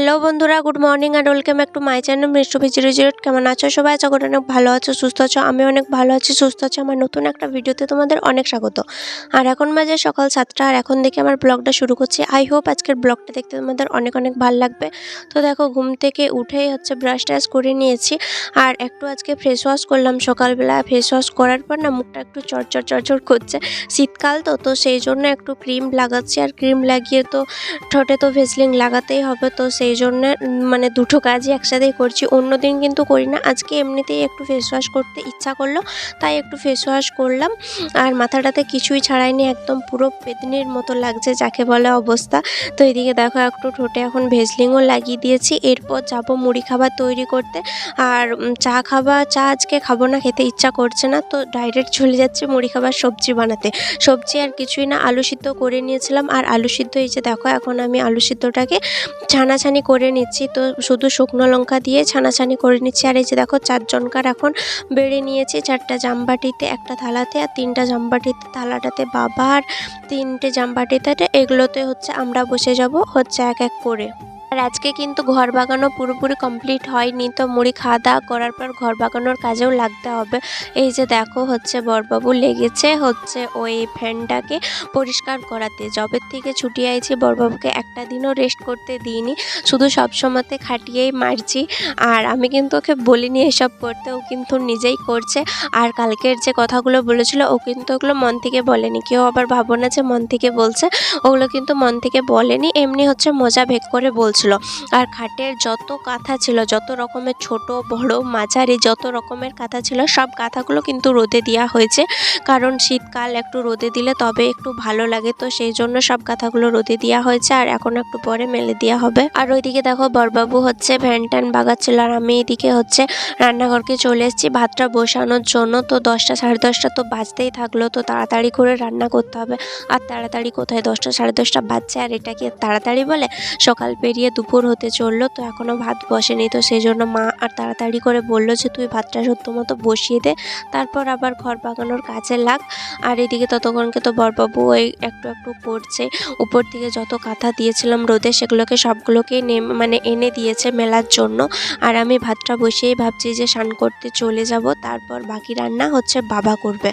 Hello বন্ধুরা, good morning আর welcome একটু my channel Mishtu zero zero কেমন আছো সবাই? আশা করি অনেক ভালো আছো, সুস্থ আছো। আমি অনেক ভালো আছি, সুস্থ আছি। আমার নতুন একটা ভিডিওতে তোমাদের অনেক স্বাগত। আর এখন বাজে সকাল সাতটা, আর এখন দেখে আমার ব্লগটা শুরু করছি। আই হোপ আজকের ব্লগটা দেখতে তোমাদের অনেক অনেক ভালো লাগবে। তো দেখো, ঘুম থেকে উঠেই হচ্ছে ব্রাশ ট্রাশ করে নিয়েছি। আর একটু আজকে ফেস ওয়াশ করলাম সকালবেলা। ফেস ওয়াশ করার পর না, মুখটা একটু চরচর চরচর করছে। শীতকাল তো তো সেই জন্য একটু ক্রিম লাগাচ্ছি। আর ক্রিম লাগিয়ে তো ঠোঁটে তো ভেসলিং লাগাতেই হবে, তো সেই জন্য মানে দুটো কাজই একসাথেই করছি। অন্য দিন কিন্তু করি না। আজকে এমনিতেই একটু ফেস ওয়াশ করতে ইচ্ছা করল, তাই একটু ফেস ওয়াশ করলাম। আর মাথাটাতে কিছুই ছাড়াইনি, একদম পুরো পেতনির মতো লাগছে, যাকে বলে অবস্থা। তো এদিকে দেখো, একটু ঠোঁটে এখন ভেজলিংও লাগিয়ে দিয়েছি। এরপর যাব মুড়ি খাবার তৈরি করতে। আর চা খাবার চা আজকে খাব না, খেতে ইচ্ছা করছে না। তো ডাইরেক্ট চলে যাচ্ছে মুড়ি খাবার সবজি বানাতে। সবজি আর কিছুই না, আলু সিদ্ধ করে নিয়েছিলাম। আর আলু সিদ্ধ এই যে দেখো, এখন আমি আলু সিদ্ধটাকে ছানাছানি করে নিচ্ছি। তো শুধু শুকনো লঙ্কা দিয়ে ছানাছানি করে নিচ্ছি। আর এই যে দেখো, চারজনকার এখন বেড়ে নিয়েছি চারটা জামবাটিতে, একটা থালাতে আর তিনটা জামবাটিতে। থালাটাতে বাবা আর তিনটে জামবাটিতে, এগুলোতে হচ্ছে আমরা বসে যাব হচ্ছে এক এক করে। আর আজকে কিন্তু ঘর বাগানো পুরোপুরি কমপ্লিট হয়নি, তো মুড়ি খাওয়া দাওয়া করার পর ঘর বাগানোর কাজেও লাগতে হবে। এই যে দেখো হচ্ছে বরবাবু লেগেছে হচ্ছে ওই ফ্যানটাকে পরিষ্কার করাতে। জবের থেকে ছুটি আইছি, বরবাবুকে একটা দিনও রেস্ট করতে দিইনি। শুধু সব সময়তে খাটিয়েই মারছি। আর আমি কিন্তু ওকে বলিনি এসব করতে, ও কিন্তু নিজেই করছে। আর কালকের যে কথাগুলো বলেছিল, ও কিন্তু ওগুলো মন থেকে বলেনি। কেউ আবার ভাবো না যে মন থেকে বলছে, ওগুলো কিন্তু মন থেকে বলেনি। এমনি হচ্ছে মজা ভেগ করে বলছিল আর খাটের যত কাঁথা ছিল, যত রকমের ছোট, বড়, মাঝারি, যত রকমের কাঁথা ছিল, সব কাঁথাগুলো কিন্তু রোদে দেওয়া হয়েছে। কারণ শীতকাল একটু রোদে দিলে তবে একটু ভালো লাগে, তো সেই জন্য সব কাঁথাগুলো রোদে দেওয়া হয়েছে, আর এখন একটু পরে মেলে দেওয়া হবে। আর ওইদিকে দেখো, বরবাবু হচ্ছে ভ্যান ট্যান বাগাচ্ছিল, আর আমি এদিকে হচ্ছে রান্নাঘরকে চলে এসেছি ভাতটা বসানোর জন্য। তো দশটা সাড়ে দশটা তো বাজতেই থাকল, তো তাড়াতাড়ি করে রান্না করতে হবে। আর তাড়াতাড়ি কোথায়? দশটা সাড়ে দশটা বাজছে, আর এটা কি তাড়াতাড়ি বলে? সকাল পেরিয়ে দুপুর হতে চলল, তো এখনও ভাত বসেনি। তো সেই জন্য মা আর তাড়াতাড়ি করে বলল যে, তুই ভাতটা সত্য মতো বসিয়ে দে, তারপর আবার ঘর বাগানোর কাজে লাগ। আর এদিকে ততক্ষণকে তো বরবাবু ওই একটু একটু করছে। উপর থেকে যত কাঁথা দিয়েছিলাম রোদে, সেগুলোকে সবগুলোকেই নেম মানে এনে দিয়েছে মেলার জন্য। আর আমি ভাতটা বসিয়েই ভাবছি যে, স্নান করতে চলে যাব। তারপর বাকি রান্না হচ্ছে বাবা করবে।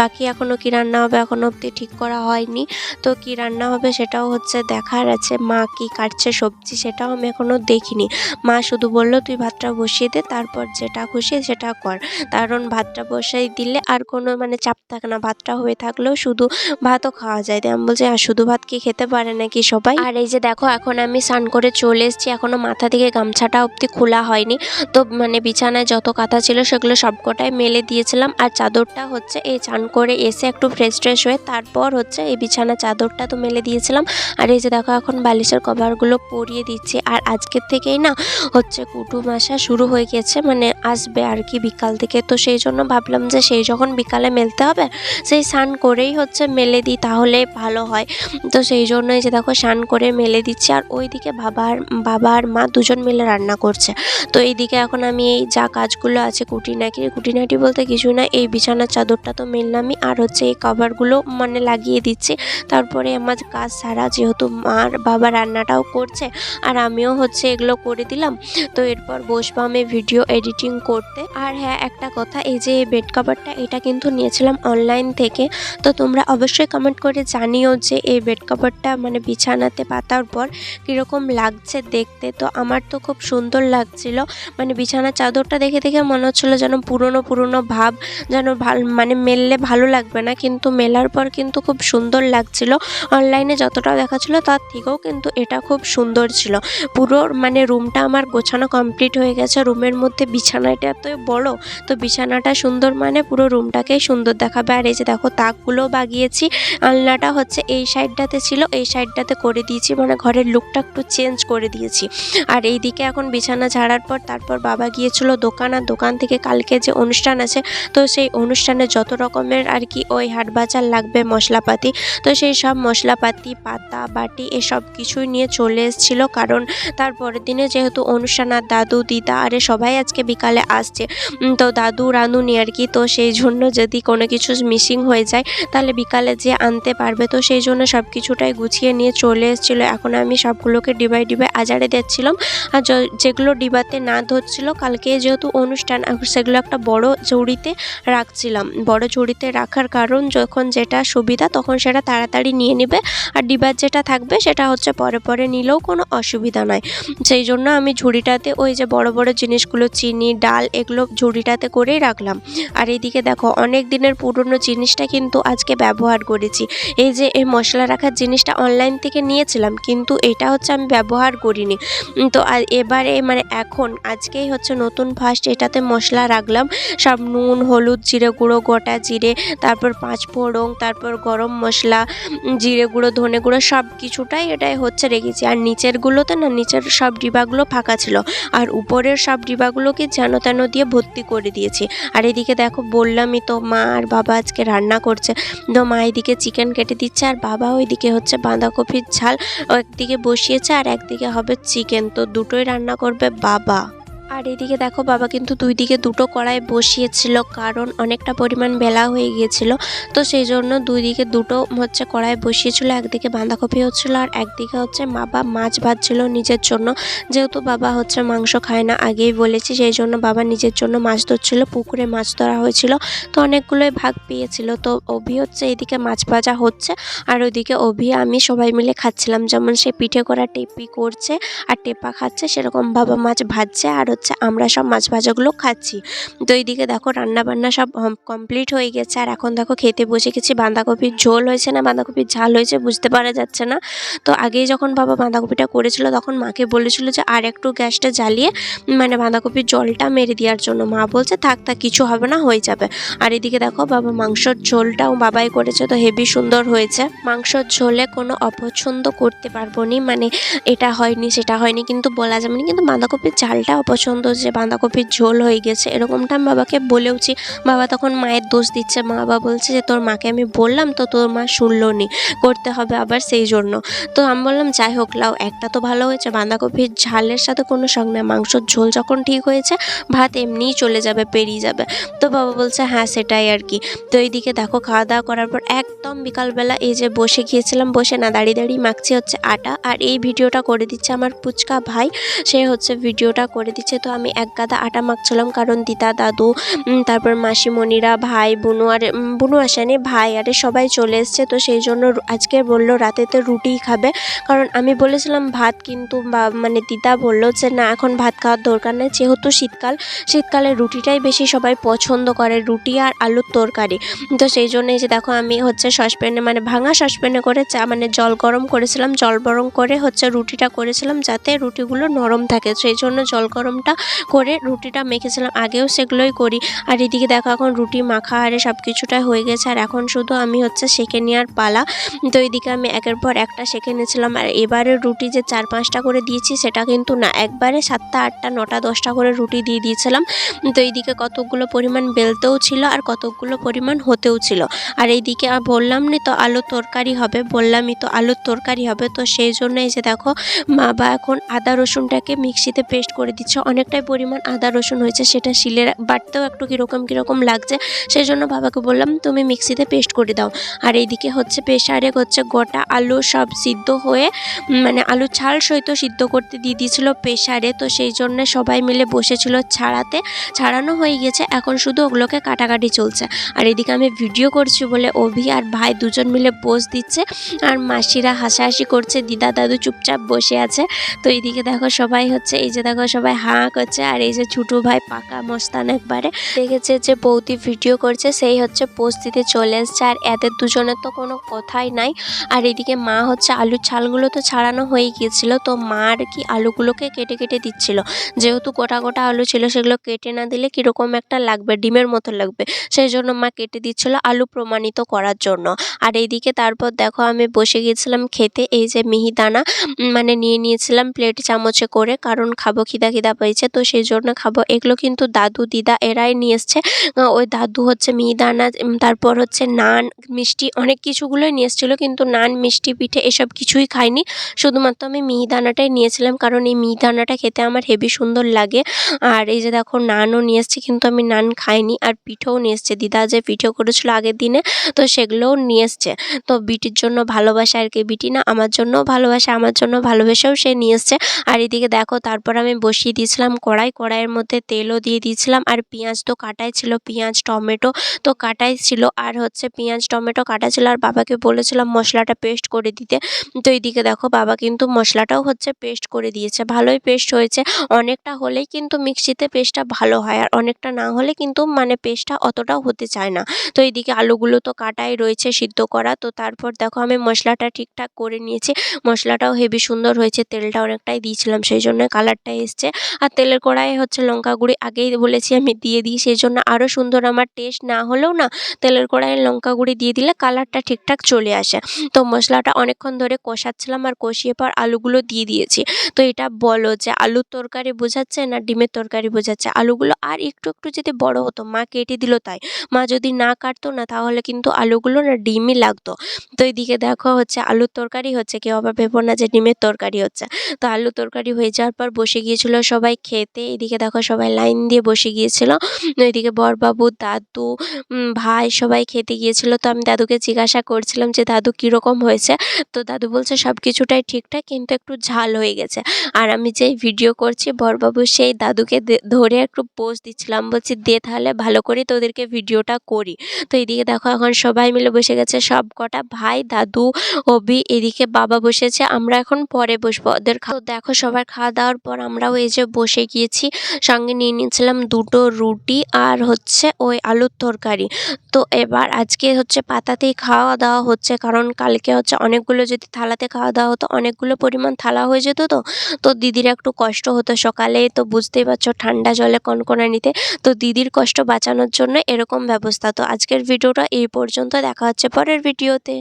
বাকি এখনও কী রান্না হবে এখনও অবধি ঠিক করা হয়নি। তো কী রান্না হবে সেটাও হচ্ছে দেখার আছে। মা কি কাটছে সবজি সেটাও আমি এখনও দেখিনি। মা শুধু বলল, তুই ভাতটা বসিয়ে দে, তারপর যেটা খুশি সেটা কর। কারণ ভাতটা বসাই দিলে আর কোনো মানে চাপ থাকে না, ভাতটা হয়ে থাকলেও শুধু ভাতও খাওয়া যায়। আমি বলছি, আর শুধু ভাত কি খেতে পারে নাকি সবাই? আর এই যে দেখো, এখন আমি স্নান করে চলে এসেছি। এখনও মাথা থেকে গামছাটা অবধি খোলা হয়নি। তো মানে বিছানায় যত কাঁথা ছিল সেগুলো সবকটাই মেলে দিয়েছিলাম। আর চাদরটা হচ্ছে এই চান করে এসে একটু ফ্রেশ ট্রেশ হয়ে তারপর হচ্ছে এই বিছানা চাদরটা তো মেলে দিয়েছিলাম। আর এই যে দেখো, এখন বালিশের কভারগুলো পরিয়ে দিচ্ছি। আর আজকের থেকেই না হচ্ছে কুটুম আসা শুরু হয়ে গেছে মানে আসবে আর কি বিকাল থেকে। তো সেই জন্য ভাবলাম যে সেই যখন বিকালে মেলতে হবে, সেই স্নান করেই হচ্ছে মেলে দিই, তাহলে ভালো হয়। তো সেই জন্যই যে দেখো স্নান করে মেলে দিচ্ছি। আর ওইদিকে বাবা আর বাবা আর মা দুজন মিলে রান্না করছে। তো এইদিকে এখন আমি এই যা কাজগুলো আছে কুটিনাটি কুটিনাটি বলতে কিছু না, এই বিছানার চাদরটা তো মেললামই। আর হচ্ছে এই কভারগুলো মানে লাগিয়ে দিচ্ছি। তারপরে আমার কাজ সারা, যেহেতু মার বাবা রান্নাটাও করছে আর আমিও হচ্ছে এগুলো করে দিলাম। তো এরপর বসবো আমি ভিডিও এডিটিং করতে। আর হ্যাঁ একটা কথা, এই যে বেড কভারটা এটা কিন্তু নিয়েছিলাম অনলাইন থেকে। তো তোমরা অবশ্যই কমেন্ট করে জানিও যে এই বেড কভারটা মানে বিছানাতে পাতার পর কীরকম লাগছে দেখতে। তো আমার তো খুব সুন্দর লাগছিল। মানে বিছানার চাদরটা দেখে দেখে মনে হচ্ছিল যেন পুরনো পুরনো ভাব, যেন ভালো মানে মেললে ভালো লাগবে না। কিন্তু মেলার পর কিন্তু খুব সুন্দর লাগছিল। অনলাইনে যতটা দেখাচ্ছিলো তার থেকেও কিন্তু এটা খুব সুন্দর ছিল। পুরো মানে রুমটা আমার গোছানো কমপ্লিট হয়ে গেছে। রুমের মধ্যে বিছানাটা এত বড়, তো বিছানাটা সুন্দর মানে পুরো রুমটাকেই সুন্দর দেখাবে। আর এই যে দেখো তাকগুলো বাগিয়েছি। আলনাটা হচ্ছে এই সাইডটাতে ছিল, এই সাইডটাতে করে দিয়েছি। মানে ঘরের লুকটা একটু চেঞ্জ করে দিয়েছি। আর এই দিকে এখন বিছানা ঝাড়ার পর তারপর বাবা গিয়েছিল দোকান। আর দোকান থেকে কালকে যে অনুষ্ঠান আছে, তো সেই অনুষ্ঠানে যত রকমের আর কি ওই হাট বাজার লাগবে, মশলাপাতি, তো সেই সব মশলাপাতি, পাতা, বাটি, এসব কিছুই নিয়ে চলে এসেছিল। কারণ তারপরের দিনে যেহেতু অনুষ্ঠান আর দাদু, দিদা, আরে সবাই আজকে বিকালে আসছে। তো দাদু রাঁধুনি আর কি তো সেই জন্য যদি কোনো কিছু মিসিং হয়ে যায়, তাহলে বিকালে যে আনতে পারবে, তো সেই জন্য সব কিছুটাই গুছিয়ে নিয়ে চলে এসেছিল। এখন আমি সবগুলোকে ডিবাই ডিবাই আজারে দিচ্ছিলাম। আর যেগুলো ডিবাতে না ধরছিল, কালকে যেহেতু অনুষ্ঠান সেগুলো একটা বড় ঝুড়িতে রাখছিলাম। বড় ঝুড়িতে রাখার কারণ যখন যেটা সুবিধা, তখন সেটা তাড়াতাড়ি নিয়ে নেবে। আর ডিবার যেটা থাকবে, সেটা হচ্ছে পরে পরে নিলেও কোনো অসুবিধা নয়। সেই জন্য আমি ঝুড়িটাতে ওই যে বড় বড় জিনিসগুলো, চিনি, ডাল, এগুলো ঝুড়িটাতে করেই রাখলাম। আর এইদিকে দেখো, অনেক দিনের পুরনো জিনিসটা কিন্তু আজকে ব্যবহার করেছি। এই যে এই মশলা রাখার জিনিসটা অনলাইন থেকে নিয়েছিলাম, কিন্তু এটা হচ্ছে আমি ব্যবহার করিনি। তো এবারে মানে এখন, আজকেই হচ্ছে নতুন ফার্স্ট এটাতে মশলা রাখলাম। সব নুন, হলুদ, জিরে গুঁড়ো, গোটা জিরে, তারপর পাঁচ ফোড়ন, তারপর গরম মশলা জিরে গুঁড়ো, ধনে গুঁড়ো সব কিছুটাই এটাই হচ্ছে রেখেছি। আর নিচেরগুলোতে না, নিচের সব ডিবাগুলো ফাঁকা ছিল। আর উপরের সব ডিবাগুলোকে যেন তেন দিয়ে ভর্তি করে দিয়েছি। আর এদিকে দেখো, বললামই তো মা আর বাবা আজকে রান্না করছে। তো মা এদিকে চিকেন কেটে দিচ্ছে আর বাবা ওইদিকে হচ্ছে বাঁধাকপির ঝাল একদিকে বসিয়েছে আর একদিকে হবে চিকেন তো দুটোই রান্না করবে বাবা। আর এদিকে দেখো বাবা কিন্তু দুই দিকে দুটো কড়াই বসিয়েছিল, কারণ অনেকটা পরিমাণ বেলা হয়ে গিয়েছিল। তো সেই জন্য দুই দিকে দুটো হচ্ছে কড়াই বসিয়েছিল, একদিকে বাঁধাকপি হচ্ছিল আর একদিকে হচ্ছে বাবা মাছ ভাজছিল নিজের জন্য। যেহেতু বাবা হচ্ছে মাংস খায় না, আগেই বলেছি, সেই জন্য বাবা নিজের জন্য মাছ ধরছিল, পুকুরে মাছ ধরা হয়েছিল। তো অনেকগুলোই ভাগ পেয়েছিল, তো অভি হচ্ছে এদিকে মাছ ভাজা হচ্ছে আর ওইদিকে অভি, আমি সবাই মিলে খাচ্ছিলাম। যেমন সে পিঠে করা টেপি করছে আর টেপা খাচ্ছে, সেরকম বাবা মাছ ভাজছে আর হচ্ছে আমরা সব মাছ ভাজাগুলো খাচ্ছি। তো এইদিকে দেখো রান্না বান্না সব কমপ্লিট হয়ে গেছে। আর এখন দেখো খেতে বসে গেছি। বাঁধাকপির ঝোল হয়েছে না, বাঁধাকপির ঝাল হয়েছে বুঝতে পারা যাচ্ছে না। তো আগেই যখন বাবা বাঁধাকপিটা করেছিল তখন মাকে বলেছিল যে, আর একটু গ্যাসটা জ্বালিয়ে মানে বাঁধাকপির জলটা মেরে দেওয়ার জন্য। মা বলছে, থাক থাক, কিছু হবে না, হয়ে যাবে। আর এদিকে দেখো বাবা মাংসর ঝোলটাও বাবাই করেছে। তো হেভি সুন্দর হয়েছে। মাংসর ঝোলে কোনো অপছন্দ করতে পারব নি। মানে এটা হয়নি, সেটা হয়নি, কিন্তু বলা যাবে না। কিন্তু বাঁধাকপির ঝালটা অপছন্দ যে বাঁধাকপির ঝোল হয়ে গেছে, এরকমটা আমি বাবাকে বলেওছি। বাবা তখন মায়ের দোষ দিচ্ছে, মা বাবা বলছে যে তোর মাকে আমি বললাম তো তোর মা শুনলো নি, করতে হবে আবার সেই জন্য। তো আমি বললাম, যাই হোক, লাও, একটা তো ভালো হয়েছে, বাঁধাকপির ঝালের সাথে কোনো সঙ্গ মাংসর ঝোল যখন ঠিক হয়েছে, ভাত এমনিই চলে যাবে, পেরিয়ে যাবে। তো বাবা বলছে হ্যাঁ সেটাই আর কি। তো এইদিকে দেখো, খাওয়া দাওয়া করার পর একদম বিকালবেলা এই যে বসে গিয়েছিলাম বসে না, দাঁড়িয়ে দাঁড়িয়ে মাখছি হচ্ছে আটা। আর এই ভিডিওটা করে দিচ্ছে আমার পুচকা ভাই, সে হচ্ছে ভিডিওটা করে দিচ্ছে তো আমি এক গাদা আটা মাখছিলাম, কারণ দিদা, দাদু তারপর মাসিমণিরা, ভাই, বুনু, আর বুনু আসেনি, ভাই, আরে, সবাই চলে এসছে। তো সেই জন্য আজকে বলল রাতেতে রুটিই খাবে। কারণ আমি বলেছিলাম ভাত, কিন্তু মানে দিদা বলল যে, না, এখন ভাত খাওয়ার দরকার নেই। যেহেতু শীতকাল শীতকালে রুটিটাই বেশি সবাই পছন্দ করে, রুটি আর আলুর তরকারি। তো সেই জন্য এই যে দেখো, আমি হচ্ছে সসপ্যানে মানে ভাঙা সসপ্যানে করে চা মানে জল গরম করেছিলাম। জল গরম করে হচ্ছে রুটিটা করেছিলাম, যাতে রুটিগুলো নরম থাকে। সেই জন্য জল গরমটা করে রুটিটা মেখেছিলাম, আগেও সেগুলোই করি। আর এদিকে দেখো এখন রুটি মাখা, আরে সব কিছুটাই হয়ে গেছে। আর এখন শুধু আমি হচ্ছে সেঁকে নেওয়ার পালা। তো এইদিকে আমি একের পর একটা সেঁকে নিয়েছিলাম। আর এবারে রুটি যে চার পাঁচটা করে দিয়েছি, সেটা কিন্তু না, একবারে সাতটা, আটটা, নটা, দশটা করে রুটি দিয়ে দিয়েছিলাম। তো এইদিকে কতকগুলো পরিমাণ বেলতেও ছিল আর কতকগুলো পরিমাণ হতেও ছিল। আর এইদিকে আর বললাম নি তো আলুর তরকারি হবে বললামই তো আলুর তরকারি হবে। তো সেই জন্য এই যে দেখো মা বা এখন আদা রসুনটাকে মিক্সিতে পেস্ট করে দিচ্ছে। অনেকটাই পরিমাণ আদা, রসুন হয়েছে, সেটা শিলে বাটতেও একটু কীরকম কীরকম লাগছে সেই জন্য বাবাকে বললাম, তুমি মিক্সিতে পেস্ট করে দাও। আর এইদিকে হচ্ছে প্রেশারে হচ্ছে গোটা আলু সব সিদ্ধ হয়ে মানে আলু ছাল সহিত সিদ্ধ করতে দিয়ে দিয়েছিল প্রেশারে তো সেই জন্য সবাই মিলে বসেছিল ছাড়াতে। ছাড়ানো হয়ে গেছে, এখন শুধু ওগুলোকে কাটাকাটি চলছে। আর এদিকে আমি ভিডিও করছি বলে অভি আর ভাই দুজন মিলে পোজ দিচ্ছে, আর মাসিরা হাসাহাসি করছে, দিদা দাদু চুপচাপ বসে আছে। তো এইদিকে দেখো সবাই হচ্ছে, এই যে দেখো সবাই হাঁ করছে আর এই যে ছোটো ভাই পাকা মস্তান একবারে দেখেছে যে বৌদি ভিডিও করছে, সেই হচ্ছে দিতে চলে এসছে। আর এদের দুজনের তো কোনো কথাই নাই। আর এদিকে মা হচ্ছে আলুর ছালগুলো তো ছাড়ানো হয়ে গিয়েছিল, তো মা আর কি আলুগুলোকে কেটে কেটে দিচ্ছিল। যেহেতু গোটা গোটা আলু ছিল, সেগুলো কেটে না দিলে কীরকম একটা লাগবে, ডিমের মতো লাগবে। সেই জন্য মা কেটে দিচ্ছিল আলু প্রমাণিত করার জন্য। আর এইদিকে তারপর দেখো আমি বসে গিয়েছিলাম খেতে, এই যে মিহিদানা মানে নিয়ে নিয়েছিলাম প্লেট চামচে করে, কারণ খাব খিদা খিদা হয়েছে, তো সেই জন্য খাব। এগুলো কিন্তু দাদু, দিদা এরাই নিয়ে এসছে। ওই দাদু হচ্ছে মিহিদানা তারপর হচ্ছে নান, মিষ্টি অনেক কিছুগুলোই নিয়ে এসেছিল, কিন্তু নান, মিষ্টি, পিঠে এসব কিছুই খাইনি। শুধুমাত্র আমি মিহিদানাটাই নিয়েছিলাম, কারণ এই মিহিদানাটা খেতে আমার হেভি সুন্দর লাগে। আর এই যে দেখো, নানও নিয়ে এসেছি, কিন্তু আমি নান খাইনি, আর পিঠেও নিয়ে এসছে। দিদা যে পিঠে করেছিল আগের দিনে, তো সেগুলোও নিয়ে এসছে। তো বিটির জন্য ভালোবাসা আর কি বিটি না, আমার জন্যও ভালোবাসা, আমার জন্য ভালোবেসেও সে নিয়ে এসছে। আর এদিকে দেখো, তারপর আমি বসিয়ে দিয়েছিলাম কড়াই, কড়াইয়ের মধ্যে তেলও দিয়ে দিয়েছিলাম আর পেঁয়াজ তো কাটাই ছিল, পেঁয়াজ, টমেটো তো কাটাই ছিল আর হচ্ছে পেঁয়াজ, টমেটো কাটা ছিল আর বাবাকে বলেছিলাম মশলাটা পেস্ট করে দিতে। তো এইদিকে দেখো বাবা কিন্তু মশলাটাও হচ্ছে পেস্ট করে দিয়েছে, ভালোই পেস্ট হয়েছে। অনেকটা হলেই কিন্তু মিক্সিতে পেস্টটা ভালো হয় আর অনেকটা না হলে কিন্তু মানে পেস্টটা অতটাও হতে চায় না। তো এইদিকে আলুগুলো তো কাটাই রয়েছে, সিদ্ধ করা। তো তারপর দেখো আমি মশলাটা ঠিকঠাক করে নিয়েছি, মশলাটাও হেভি সুন্দর হয়েছে, তেলটা অনেকটাই দিয়েছিলাম, সেই জন্য কালারটা এসছে। আর তেলের কড়াইয়ে হচ্ছে লঙ্কা গুঁড়ি, আগেই বলেছি আমি দিয়ে দিই সেই জন্য আরও সুন্দর আমার টেস্ট না হলেও না তেলের কড়াইয়ে লঙ্কা গুঁড়ি দিয়ে দিলে কালারটা ঠিকঠাক চলে আসে। তো মশলাটা অনেকক্ষণ ধরে কষাচ্ছিলাম আর কষিয়ে পর আলুগুলো দিয়ে দিয়েছি। তো এটা বলো যে আলুর তরকারি বোঝাচ্ছে না ডিমের তরকারি বোঝাচ্ছে? আলুগুলো আর একটু একটু যদি বড় হতো, মা কেটে দিল তাই। মা যদি না কাটতো না, তাহলে কিন্তু আলুগুলো না ডিমই লাগতো। তো এইদিকে দেখো হচ্ছে আলুর তরকারি হচ্ছে, কেউ আবার ভেবো না যে ডিমের তরকারি হচ্ছে। তো আলু তরকারি হয়ে যাওয়ার পর বসে গিয়েছিল সবাই খেতে, এদিকে দেখো সবাই লাইন দিয়ে বসে গিয়েছিল। ওইদিকে বরবাবু, দাদু ভাই সবাই খেতে গিয়েছিল। তো আমি দাদুকে জিজ্ঞাসা করছিলাম যে, দাদু, কীরকম হয়েছে? তো দাদু বলছে, সব কিছুটাই ঠিকঠাক, কিন্তু একটু ঝাল হয়ে গেছে। আর আমি যেই ভিডিও করছি, বরবাবু সেই দাদুকে ধরে একটু পোজ দিচ্ছিলাম। বলছি, দে তাহলে, ভালো করে তোদেরকে ভিডিওটা করি। তো এদিকে দেখো এখন সবাই মিলে বসে গেছে, সব কটা ভাই, দাদু, অভি, এদিকে বাবা বসেছে, আমরা এখন পরে বসবো ওদের দেখো সবার খাওয়া দাওয়ার পর আমরাও এই যে বসে গিয়েছি। সঙ্গে নিয়ে নিয়েছিলাম দুটো রুটি আর হচ্ছে ওই আলুর তরকারি। তো এবার আজকে হচ্ছে পাতাতেই খাওয়া দাওয়া হচ্ছে, কারণ কালকে হচ্ছে অনেকগুলো যদি থালাতে খাওয়া দাওয়া হতো, অনেকগুলো পরিমাণ থালা হয়ে যেত তো। তো দিদির একটু কষ্ট হতো সকালে, তো বুঝতেই পারছ ঠান্ডা জলে কনকনা নিতে তো দিদির কষ্ট বাঁচানোর জন্য এরকম ব্যবস্থা। তো আজকের ভিডিওটা এই পর্যন্ত, দেখা হচ্ছে পরের ভিডিওতে।